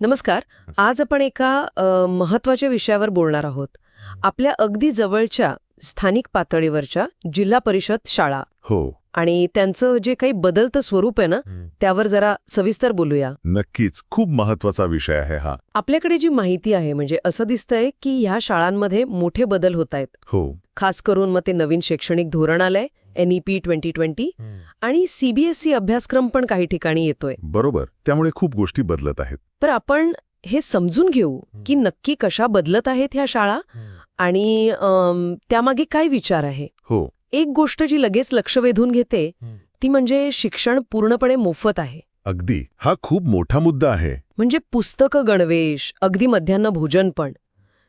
नमस्कार. आज आपण एका महत्त्वाच्या विषयावर बोलणार आहोत. आपल्या अगदी जवळच्या स्थानिक पातळीवरच्या जिल्हा परिषद शाळा. हो. आणि त्यांचं जे काही बदलतं स्वरूप आहे ना त्यावर जरा सविस्तर बोलूया. नक्कीच. खूप महत्त्वाचा विषय आहे हा. आपल्याकडे जी माहिती आहे म्हणजे असं दिसतंय की ह्या शाळांमध्ये मोठे बदल होत आहेत. हो. खास करून मग ते नवीन शैक्षणिक धोरण आलंय एनईपी ट्वेंटी ट्वेंटी आणि सीबीएसई अभ्यासक्रम पण काही ठिकाणी येतोय. बरोबर. त्यामुळे खूप गोष्टी बदलत आहेत. तर आपण हे समजून घेऊ की नक्की कशा बदलत आहेत ह्या शाळा आणि त्यामागे काय विचार आहे. हो. एक गोष्ट जी लगेच लक्ष वेधून घेते ती म्हणजे शिक्षण पूर्णपणे मोफत आहे. अगदी. हा खूप मोठा मुद्दा आहे. म्हणजे पुस्तकं गणवेश अगदी मध्यान्ह भोजन पण.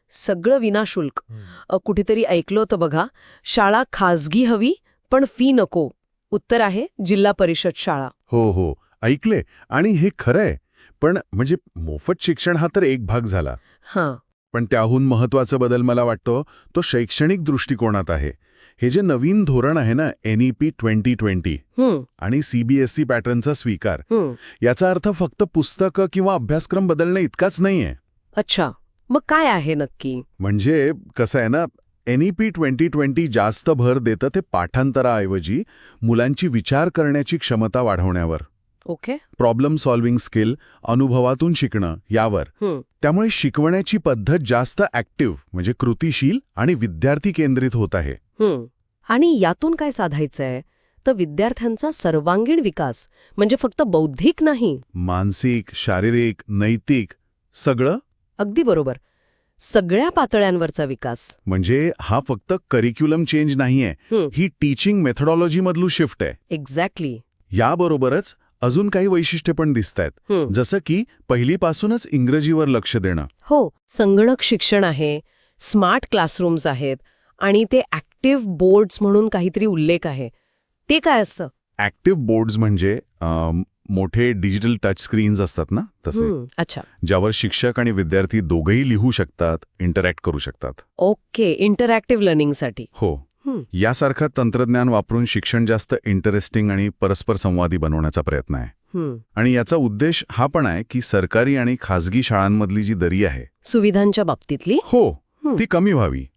सगळं विनाशुल्क. अ, कुठेतरी ऐकलं होतं बघा शाळा खाजगी हवी पण फी नको. उत्तर आहे जिल्हा परिषद शाळा. हो हो. ऐकले. आणि हे खरंय. पण म्हणजे मोफत शिक्षण हा तर एक भाग झाला. हां. पण त्याहून महत्त्वाचा बदल मला वाटतो तो शैक्षणिक दृष्टिकोनात आहे. हे जे नवीन धोरण आहे ना E एनईपी ट्वेंटी ट्वेंटी आणि सीबीएसई पॅटर्नचा स्वीकार हं. याचा अर्थ फक्त पुस्तकं किंवा अभ्यासक्रम बदलणे इतकाच नाहीये. अच्छा. मग काय आहे नक्की? म्हणजे कसं आहे ना एनईपी ट्वेंटी ट्वेंटी जास्त भर देतं ते पाठांतराऐवजी मुलांची विचार करण्याची क्षमता वाढवण्यावर. ओके. प्रॉब्लेम सॉल्व्हिंग स्किल अनुभवातून शिकणं यावर. त्यामुळे शिकवण्याची पद्धत जास्त ॲक्टिव्ह म्हणजे कृतिशील आणि विद्यार्थी केंद्रित होत आहे. आणि यातून काय साधायचंय? तर विद्यार्थ्यांचा सर्वांगीण विकास म्हणजे फक्त बौद्धिक नाही. मानसिक शारीरिक नैतिक सगळं? अगदी बरोबर. सगळ्या पातळ्यांवरचा विकास. म्हणजे हा फक्त करिक्युलम चेंज नाहीये. हं. ही टीचिंग मेथडॉलॉजीमधलू शिफ्ट आहे. एक्झॅक्टली याबरोबरच अजून काही वैशिष्ट्ये पण दिसत आहेत. जसं की पहिलीपासूनच इंग्रजीवर लक्ष देणं. हो संगणक शिक्षण आहे स्मार्ट क्लासरूम्स आहेत आणि ते ॲक्टिव्ह बोर्ड्स म्हणून काहीतरी उल्लेख आहे. ते काय असतं? ऍक्टिव्ह बोर्ड्स म्हणजे मोठे डिजिटल टच स्क्रीन्स असतात ना तसे. अच्छा. ज्यावर शिक्षक आणि विद्यार्थी दोघेही लिहू शकतात इंटरॅक्ट करू शकतात. ओके इंटरॅक्टिव्ह लर्निंगसाठी. हं. यासारखं तंत्रज्ञान वापरून शिक्षण जास्त इंटरेस्टिंग आणि परस्पर संवादी बनवण्याचा प्रयत्न आहे. हं. आणि याचा उद्देश हा पण आहे की सरकारी आणि खासगी शाळांमधली जी दरी आहे सुविधांच्या बाबतीतली? हो हं. ती कमी व्हावी.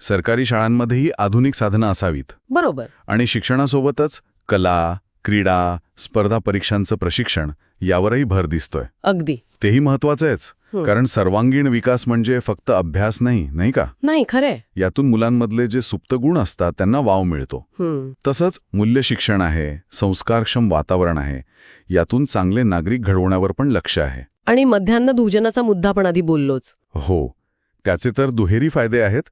सरकारी शाळांमध्येही आधुनिक साधनं असावीत. बरोबर. आणि शिक्षणासोबतच कला क्रीडा स्पर्धा परीक्षांचं प्रशिक्षण यावरही भर दिसतोय. अगदी. तेही महत्वाचंच हं. कारण सर्वांगीण विकास म्हणजे फक्त अभ्यास नाही नाही का? नाही खरंय. यातून मुलांमधले जे सुप्त गुण असतात त्यांना वाव मिळतो. तसंच मूल्य शिक्षण आहे संस्कारक्षम वातावरण आहे यातून चांगले नागरिक घडवण्यावर पण लक्ष आहे. आणि मध्यान्ह भोजनाचा मुद्दा पण आधी बोललोच. हो. त्याचे तर दुहेरी फायदे आहेत.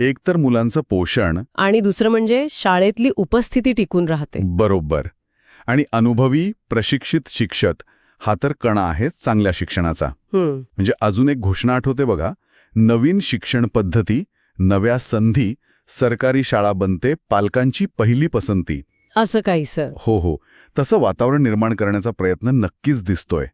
एक तर मुलांचं पोषण. आणि दुसरं म्हणजे शाळेतली उपस्थिती टिकून राहते. बरोबर. आणि अनुभवी प्रशिक्षित शिक्षक हा तर कणा आहे चांगल्या शिक्षणाचा. म्हणजे अजून एक घोषणा आठवते बघा नवीन शिक्षण पद्धती नव्या संधी सरकारी शाळा बनते पालकांची पहिली पसंती. असं काही सर. हो हो. तसं वातावरण निर्माण करण्याचा प्रयत्न नक्कीच दिसतोय.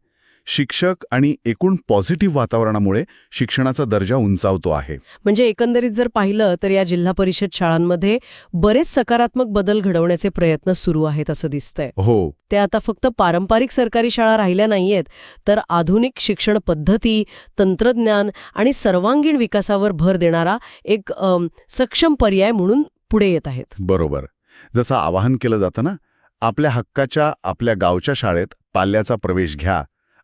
शिक्षक आणि एकूण पॉझिटिव्ह वातावरणामुळे शिक्षणाचा दर्जा उंचावतो आहे. म्हणजे एकंदरीत जर पाहिलं तर या जिल्हा परिषद शाळांमध्ये बरेच सकारात्मक बदल घडवण्याचे प्रयत्न सुरू आहेत असं दिसतंय. हो. ते आता फक्त पारंपरिक सरकारी शाळा राहिल्या नाहीयेत तर आधुनिक शिक्षण पद्धती तंत्रज्ञान आणि सर्वांगीण विकासावर भर देणारा एक सक्षम पर्याय म्हणून पुढे येत आहेत. बरोबर. जसं आवाहन केलं जातं ना आपल्या हक्काच्या आपल्या गावच्या शाळेत पाल्याचा प्रवेश घ्या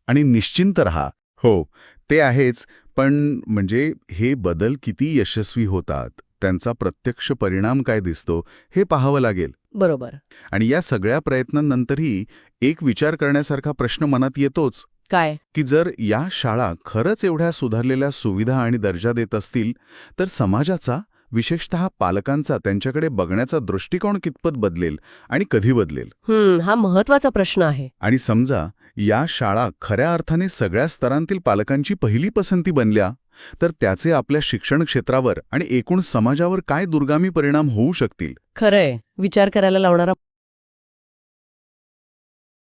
आणि निश्चिंत राहा. हो ते आहेच पण म्हणजे हे बदल किती यशस्वी होतात? त्यांचा प्रत्यक्ष परिणाम काय दिसतो? हे पाहावं लागेल. बरोबर. आणि या सगळ्या प्रयत्नांनंतरही एक विचार करण्यासारखा प्रश्न मनात येतोच. काय? की जर या शाळा खरंच एवढ्या सुधारलेल्या सुविधा आणि दर्जा देत असतील तर समाजाचा विशेषतः पालकांचा त्यांच्याकडे बघण्याचा दृष्टिकोन कितपत बदलेल आणि कधी बदलेल? हा महत्त्वाचा प्रश्न आहे. आणि समजा या शाळा खऱ्या अर्थाने सगळ्या स्तरांतील पालकांची पहिली पसंती बनल्या तर त्याचे आपल्या शिक्षण क्षेत्रावर आणि एकूण समाजावर काय दुर्गामी परिणाम होऊ शकतील? खरंय. विचार करायला लावणारा